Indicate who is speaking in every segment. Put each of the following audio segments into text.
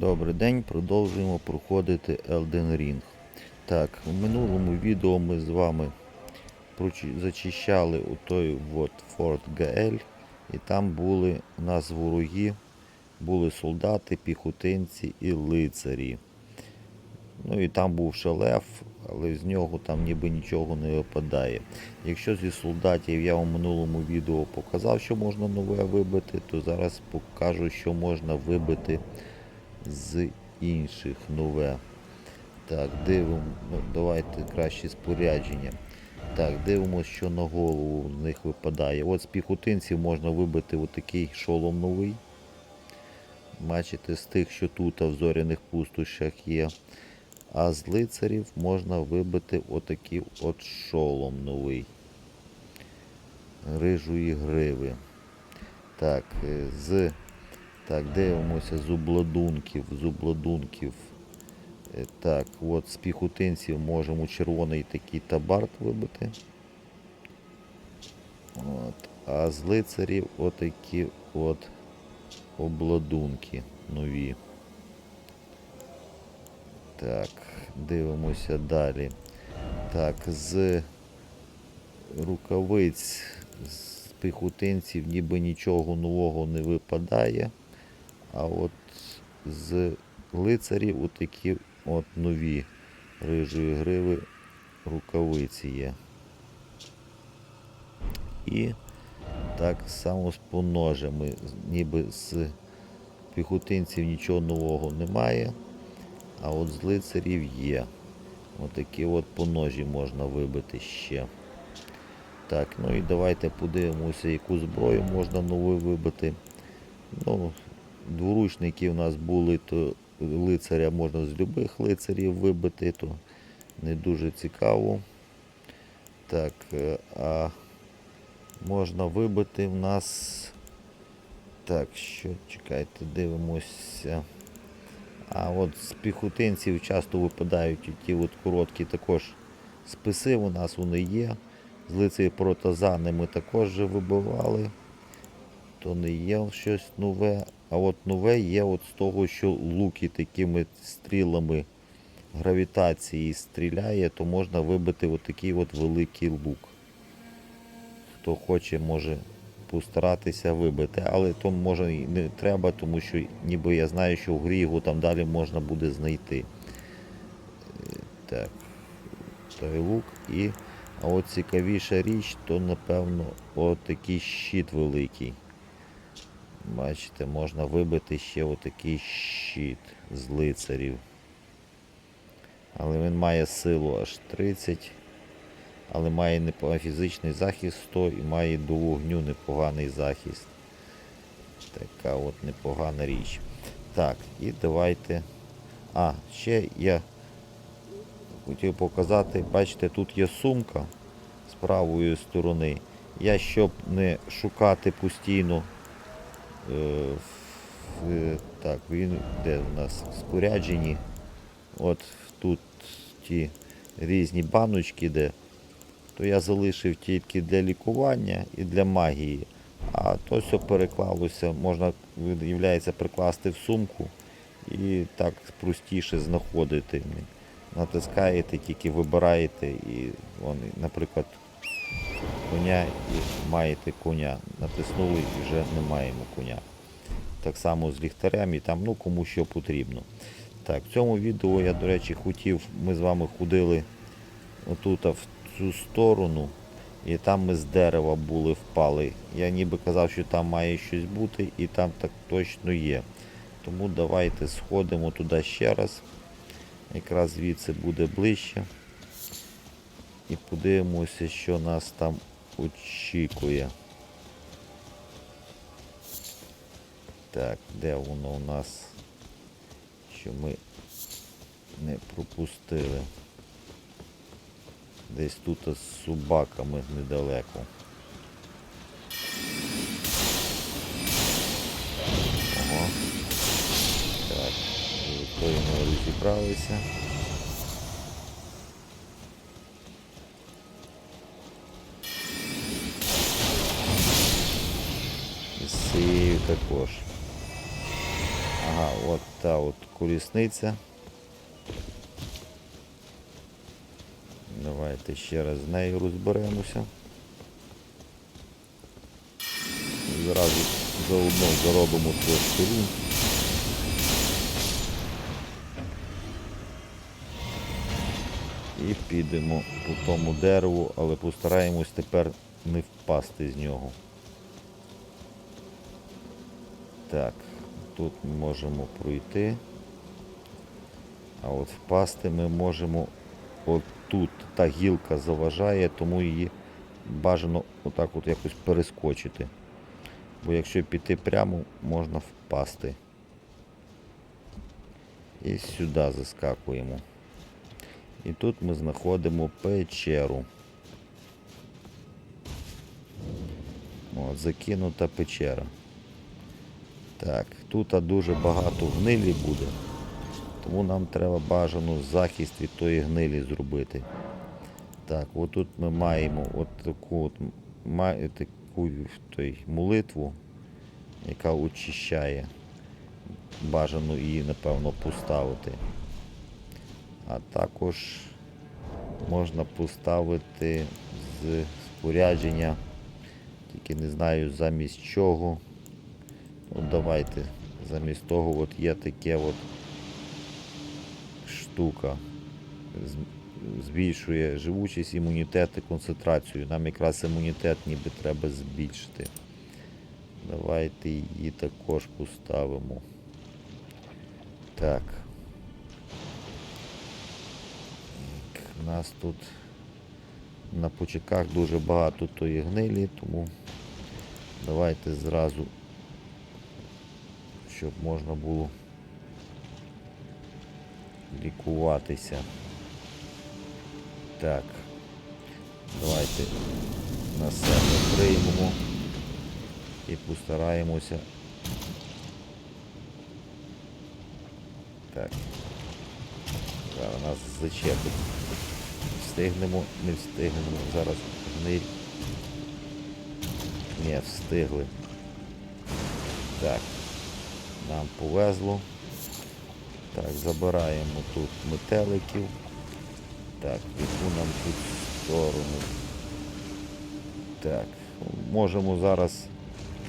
Speaker 1: Добрий день, продовжуємо проходити Elden Ring. Так, в минулому відео ми з вами зачищали той от Форт Гаель, і там були у нас вороги, були солдати, піхотинці і лицарі. Ну і там був шалеф, але з нього там ніби нічого не випадає. Якщо зі солдатів я в минулому відео показав, що можна нове вибити, то зараз покажу, що можна вибити з інших нове. Так, дивимо, ну, давайте краще спорядження. Так, дивимося, що на голову з них випадає. От з піхотинців можна вибити отакий шолом новий. Бачите, з тих, що тут в зоряних пустощах є. А з лицарів можна вибити отакий от шолом новий. Рижої гриви. Так, е, з так, дивимося з обладунків, з обладунків. Е, Так, от з піхотинців можемо червоний такий табарт вибити. От. А з лицарів отакі от обладунки нові. Так, дивимося далі. Так, з рукавиць з піхотинців ніби нічого нового не випадає. А от з лицарів отакі от нові рижої гриви рукавиці є. І так само з поножами. Ніби з піхотинців нічого нового немає, а от з лицарів є. Отакі от поножі можна вибити ще. Так, ну і давайте подивимося, яку зброю можна нову вибити. Ну, дворучники у нас були, то лицаря можна з любих лицарів вибити, то не дуже цікаво. Так, е, а можна вибити в нас. Так, що, чекайте, дивимося. А от з піхотинців часто випадають ті от короткі також списи, у нас вони є. З лицею протазани ми також вибивали. То не є щось нове. А от нове є от з того, що луки такими стрілами гравітації стріляє, то можна вибити от такий от великий лук. Хто хоче, може постаратися вибити, але то може і не треба, тому що ніби я знаю, що в грі його там далі можна буде знайти. Е, Так, той лук і. А от цікавіша річ, то напевно от такий щит великий. Бачите, можна вибити ще отакий щит з лицарів. Але він має силу аж 30, але має фізичний захист 100 і має до вогню непоганий захист. Така от непогана річ. Так, і давайте. А, ще я хотів показати, бачите, тут є сумка з правої сторони. Я щоб не шукати постійно. Е, так, він де у нас в спорядженні. От тут ті різні баночки, де, то я залишив тільки для лікування і для магії. А то все переклалося, можна, виявляється, прикласти в сумку і так простіше знаходити. Натискаєте, тільки вибираєте і вони, наприклад, коня і маєте коня. Натиснули і вже не маємо коня. Так само з ліхтарем і там, ну кому що потрібно. Так, в цьому відео я, до речі, хотів, ми з вами ходили отут в цю сторону, і там ми з дерева були впали. Я ніби казав, що там має щось бути, і там так точно є. Тому давайте сходимо туди ще раз. Якраз звідси буде ближче. І подивимося, що нас там очікує. Так, де воно у нас? Що ми не пропустили. Десь тут з собаками недалеко. Ого. Так, з ми розібралися. Також. Ага, от та от колісниця. Давайте ще раз з нею розберемося. Зразу заодно заробимо трошки рун. І підемо по тому дереву, але постараємось тепер не впасти з нього. Так, тут ми можемо пройти. А от впасти ми можемо от тут. Та гілка заважає, тому її бажано отак от якось перескочити. Бо якщо піти прямо, можна впасти. І сюди заскакуємо. І тут ми знаходимо печеру. От, закинута печера. Так, тут дуже багато гнилі буде, тому нам треба бажано захист від тої гнилі зробити. Так, отут ми маємо от таку от таку той, молитву, яка очищає. Бажано її, напевно, поставити. А також можна поставити з спорядження, тільки не знаю замість чого. Ну, давайте. Замість того от є таке от штука. Збільшує живучість, імунітет і концентрацію. Нам якраз імунітет ніби треба збільшити. Давайте її також поставимо. Так, У нас тут на почеках дуже багато тої гнилі, тому давайте зразу щоб можна було лікуватися. Так, давайте на себе приймемо і постараємося. Так. Зараз нас зачепить. Встигнемо, не встигнемо. Зараз гниль. Не, встигли. Так. Нам повезло. Так, забираємо тут метеликів. Так, яку нам тут сторону. Так, можемо зараз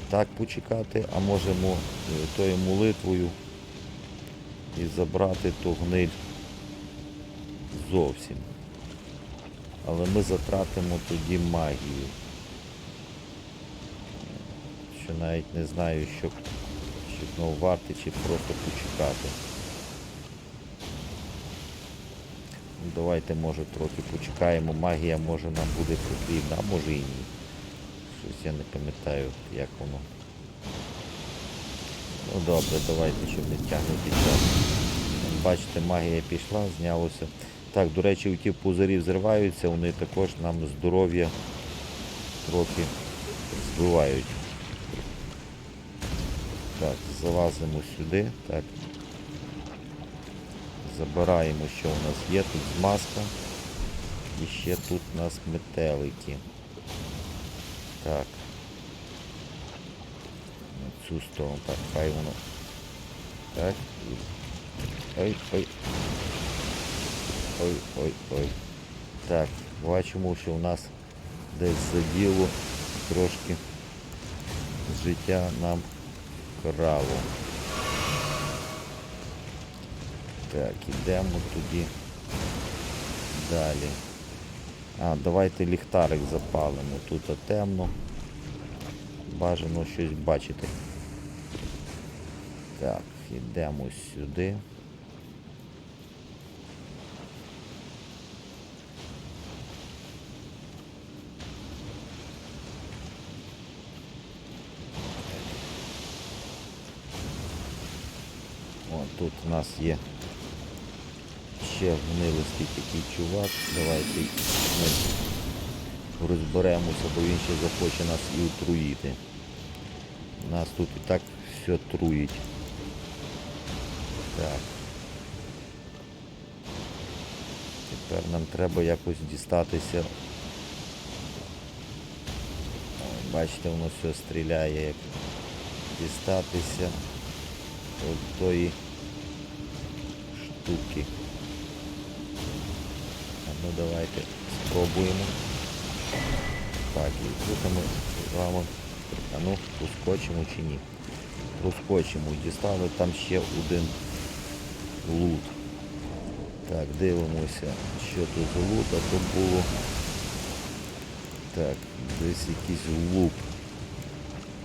Speaker 1: так почекати, а можемо е, тою молитвою і забрати ту гниль зовсім. Але ми затратимо тоді магію. Що навіть не знаю, що знову варти, чи просто почекати. Ну, Давайте, може, трохи почекаємо. Магія може нам буде потрібна, а може і ні. Щось я не пам'ятаю, як воно. Ну добре, давайте, щоб не тягнути час. Бачите, магія пішла, знялося. Так, до речі, у ті пузирі взриваються, вони також нам здоров'я трохи збивають. Так, залазимо сюди. Так. Забираємо, що у нас є. Тут змазка. І ще тут у нас метелики. Так. На цю сторону. Так, хай воно. Так. і- Ой, ой. Ой, ой, ой. Так, бачимо, що у нас десь заділо трошки життя нам крало. Так, ідемо тоді далі. А, давайте ліхтарик запалимо. Тут темно. Бажано щось бачити. Так, ідемо сюди. О, тут у нас є ще гнилистий такий чувак. Давайте ми розберемося, бо він ще захоче нас і отруїти. Нас тут і так все труїть. Так. Тепер нам треба якось дістатися. Бачите, воно все стріляє, як дістатися от тої штуки. А ну давайте спробуємо. Так, і тут ми з вами. А ну, проскочимо чи ні. Проскочимо. Дістали там ще один лут. Так, дивимося, що тут за лут, а то було. Так, десь якийсь луп.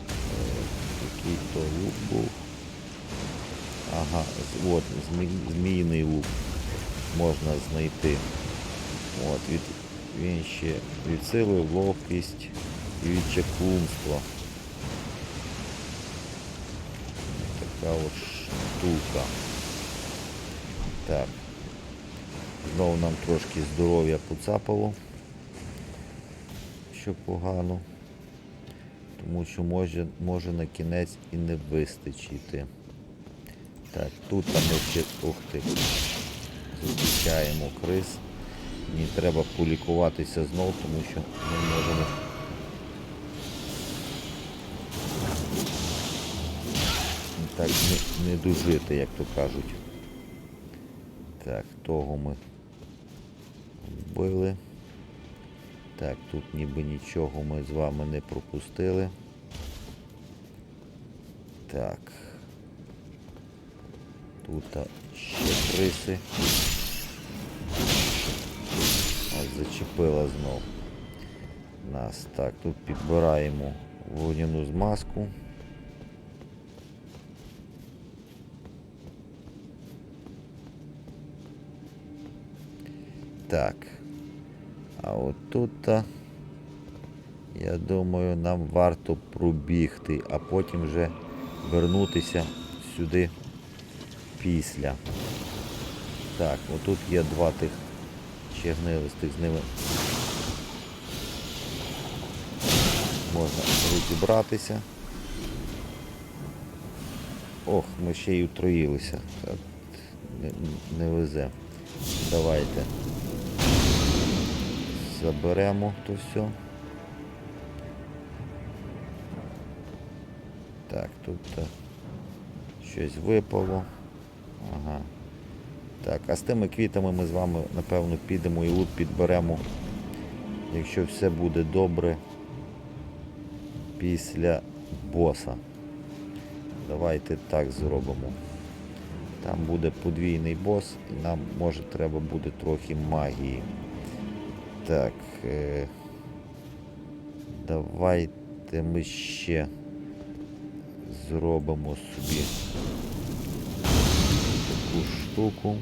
Speaker 1: Е, Який то луп був. Ага, от, змі- змійний луп можна знайти. От, від, він ще від сили, ловкість і від чаклунства. Така от штука. Так. Знову нам трошки здоров'я поцапало, що погано. Тому що може, може на кінець і не вистачити. Так, тут там ще ух ти, зустрічаємо криз. Мені треба полікуватися знов, тому що ми можемо. Так, не, не дожити, як то кажуть. Так, того ми вбили. Так, тут ніби нічого ми з вами не пропустили. Так. Тут ще криси. Ось зачепила знов нас. Так, тут підбираємо вогняну змазку. Так. А от тут, я думаю, нам варто пробігти, а потім вже вернутися сюди після. Так, отут є два тих чегнилистих з ними. Можна розібратися. Ох, ми ще й утроїлися. Не, не везе. Давайте. Заберемо то все. Так, тут е, щось випало. Ага. Так, а з тими квітами ми з вами, напевно, підемо і лут підберемо, якщо все буде добре після боса. Давайте так зробимо. Там буде подвійний бос і нам може треба буде трохи магії. Так. Е... Давайте ми ще зробимо собі таку штуку.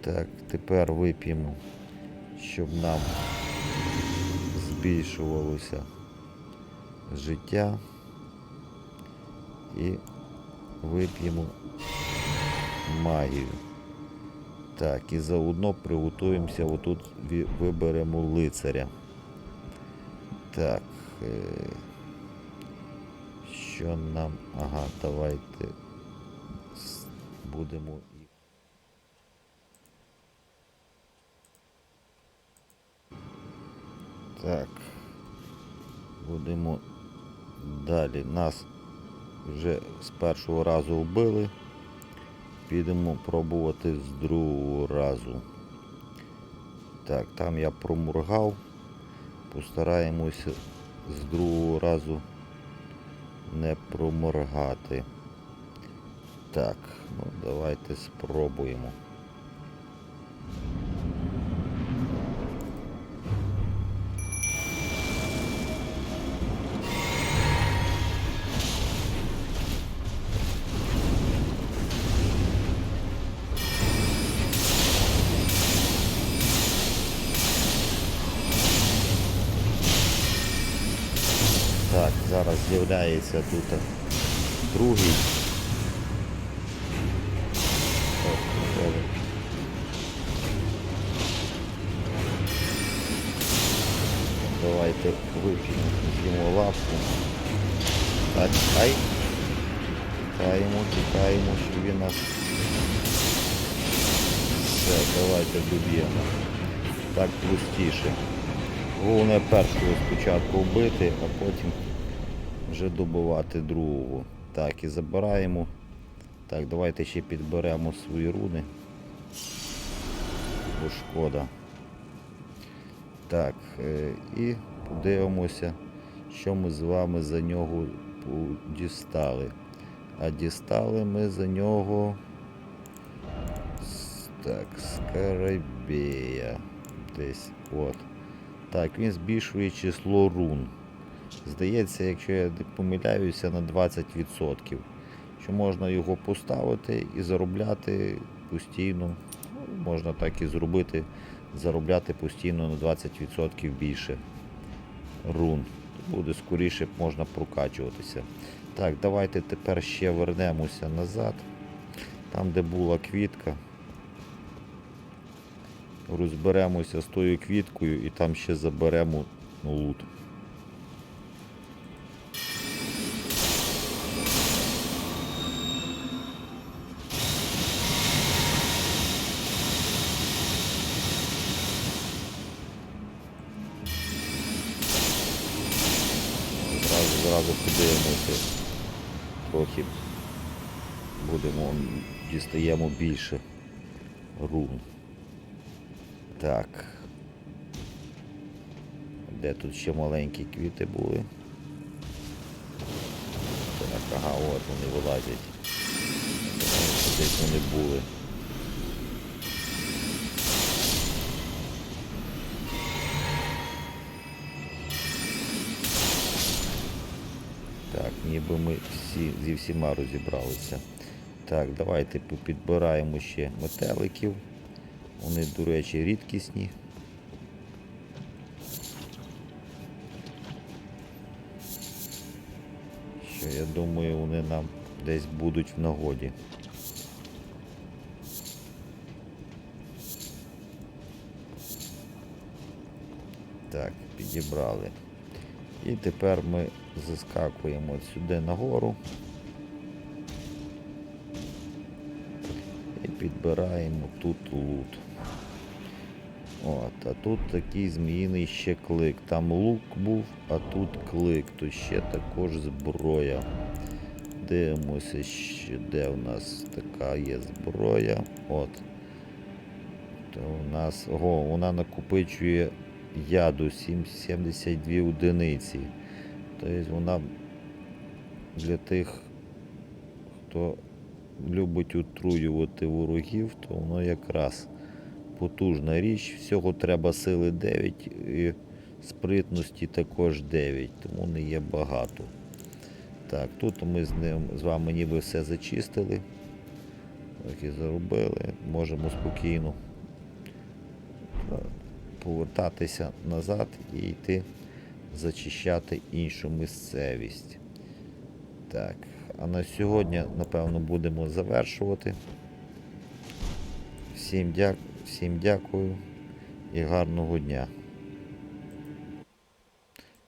Speaker 1: Так, тепер вип'ємо, щоб нам збільшувалося життя. І вип'ємо магію. Так, і заодно приготуємося, отут виберемо лицаря. Так. Е... Що нам... Ага, давайте будемо. і- Так. Будемо далі. Нас вже з першого разу вбили. Підемо пробувати з другого разу. Так, там я проморгав. Постараємося з другого разу не проморгати. Так, ну давайте спробуємо. Так, зараз з'являється тут другий. Давайте вип'ємо з'їмо лапку. Так, ай. Тікаємо, тікаємо, щоб він нас. Все, давайте доб'ємо. Так простіше. Головне першого спочатку вбити, а потім вже добивати другого. Так, і забираємо Так, давайте ще підберемо свої руни. Бо шкода. Так, е, і подивимося, що ми з вами за нього дістали. А дістали ми за нього. Так, скарабея. Десь. От. Так, він збільшує число рун. Здається, якщо я помиляюся, на 20%. Що можна його поставити і заробляти постійно. Ну, можна так і зробити, заробляти постійно на 20% більше рун. Буде скоріше можна прокачуватися. Так, давайте тепер ще вернемося назад. Там, де була квітка. Розберемося з тою квіткою і там ще заберемо лут. Зразу подивимося. Трохи будемо, дістаємо більше рун. Так. Де тут ще маленькі квіти були? Так, ага, от вони вилазять. Десь вони були. Так, ніби ми всі, зі всіма розібралися. Так, давайте підбираємо ще метеликів. Вони, до речі, рідкісні. Що я думаю, вони нам десь будуть в нагоді. Так, підібрали. І тепер ми заскакуємо сюди нагору. І підбираємо тут лут. От, а тут такий зміїний ще клик. Там лук був, а тут клик, то ще також зброя. Дивимося, де у нас така є зброя. От. То у нас. Ого, вона накопичує яду 7, 72 одиниці. Тобто вона для тих, хто любить отруювати ворогів, то воно якраз потужна річ. Всього треба сили 9 і спритності також 9, тому не є багато. Так, тут ми з ним з вами ніби все зачистили. Так і заробили. Можемо спокійно повертатися назад і йти зачищати іншу місцевість. Так, а на сьогодні, напевно, будемо завершувати. Всім, дя... Всім дякую і гарного дня.